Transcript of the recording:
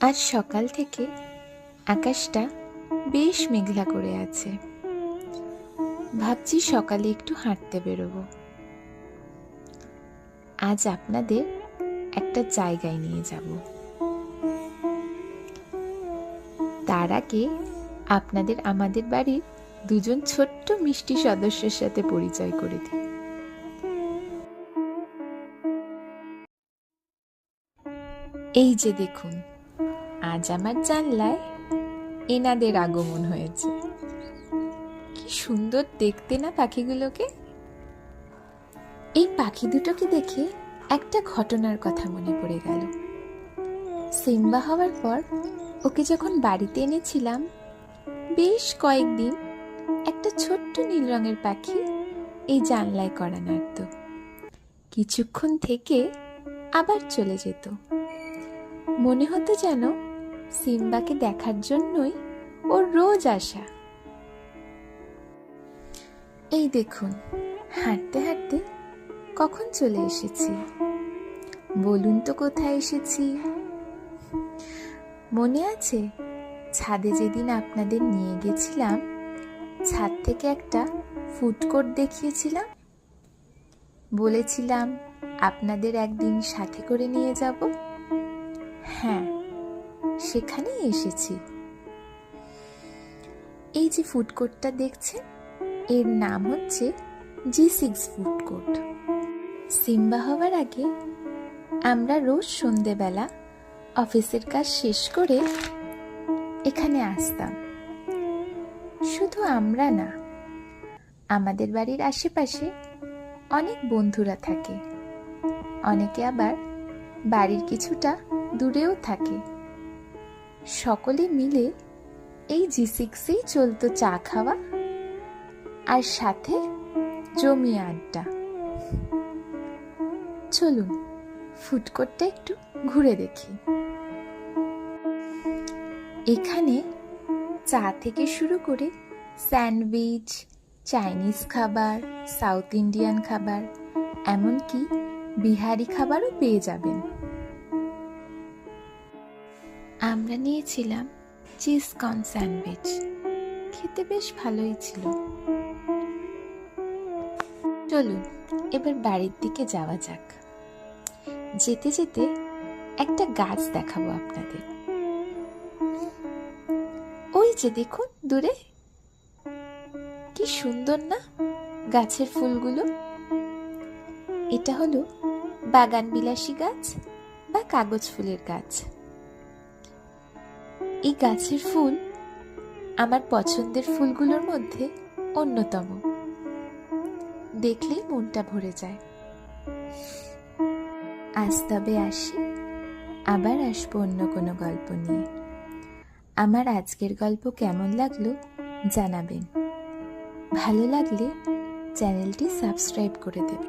আজ সকাল থেকে আকাশটা বেশ মেঘলা করে আছে। ভাবছি সকালে একটু হাঁটতে বেরোবো। আজ আপনাদের একটা জায়গায় নিয়ে যাব। তার আগে আপনাদের আমাদের বাড়ির দুজন ছোট্ট মিষ্টি সদস্যের সাথে পরিচয় করে দিই। এই যে দেখুন আজ আমার জানলায় এনাদের আগমন হয়েছে। কি সুন্দর দেখতে না পাখিগুলোকে? এই পাখি দুটোকে দেখে একটা ঘটনার কথা মনে পড়ে গেল। সিম্বা হওয়ার পর ওকে যখন বাড়িতে এনেছিলাম, বেশ কয়েকদিন একটা ছোট্ট নীল রঙের পাখি এই জানলায় করা নাড়ত। কিছুক্ষণ থেকে আবার চলে যেত। মনে হতো যেন সিম্বাকে দেখার জন্যই ওর রোজ আসা। এই দেখুন, হাঁটতে হাঁটতে কখন চলে এসেছি? বলুন তো কোথায় এসেছি? মনে আছে, ছাদে যেদিন আপনাদের নিয়ে গেছিলাম, ছাদ থেকে একটা ফুড কোর্ট দেখিয়েছিলাম। বলেছিলাম, আপনাদের একদিন সাথে করে নিয়ে যাব। হ্যাঁ সেখানেই এসেছি। এই যে ফুড কোর্টটা দেখছেন, এর নাম হচ্ছে G six food court Simba হওয়ার আগে আমরা রোজ সন্ধেবেলা অফিসের কাজ শেষ করে এখানে আসতাম। শুধু আমরা না, আমাদের বাড়ির আশেপাশে অনেক বন্ধুরা থাকে। অনেকে আবার বাড়ির কিছুটা দূরেও থাকে। সকলে মিলে এই জি সিক্সেই চলতো চা খাওয়া আর সাথে জমি আড্ডা। চলুন ফুডকোর্টটা একটু ঘুরে দেখি। এখানে চা থেকে শুরু করে স্যান্ডউইচ, চাইনিজ খাবার, সাউথ ইন্ডিয়ান খাবার, এমনকি বিহারি খাবারও পেয়ে যাবেন। আমরা নিয়েছিলাম চিজ কর্ন স্যান্ডউইচ। খেতে বেশ ভালোই ছিল। চলুন, এবার বাড়ির দিকে যাওয়া যাক। যেতে যেতে একটা গাছ দেখাবো আপনাদের। ওই যে দেখুন, দূরে। কি সুন্দর না, গাছের ফুলগুলো। এটা হলো বাগান বিলাসী গাছ বা কাগজ ফুলের গাছ। এই গাছের ফুল আমার পছন্দের ফুলগুলোর মধ্যে অন্যতম। দেখলেই মনটা ভরে যায়। আজ তবে আসি, আবার আসব অন্য কোনো গল্প নিয়ে। আমার আজকের গল্প কেমন লাগল জানাবেন। ভালো লাগলে চ্যানেলটি সাবস্ক্রাইব করে দেবেন।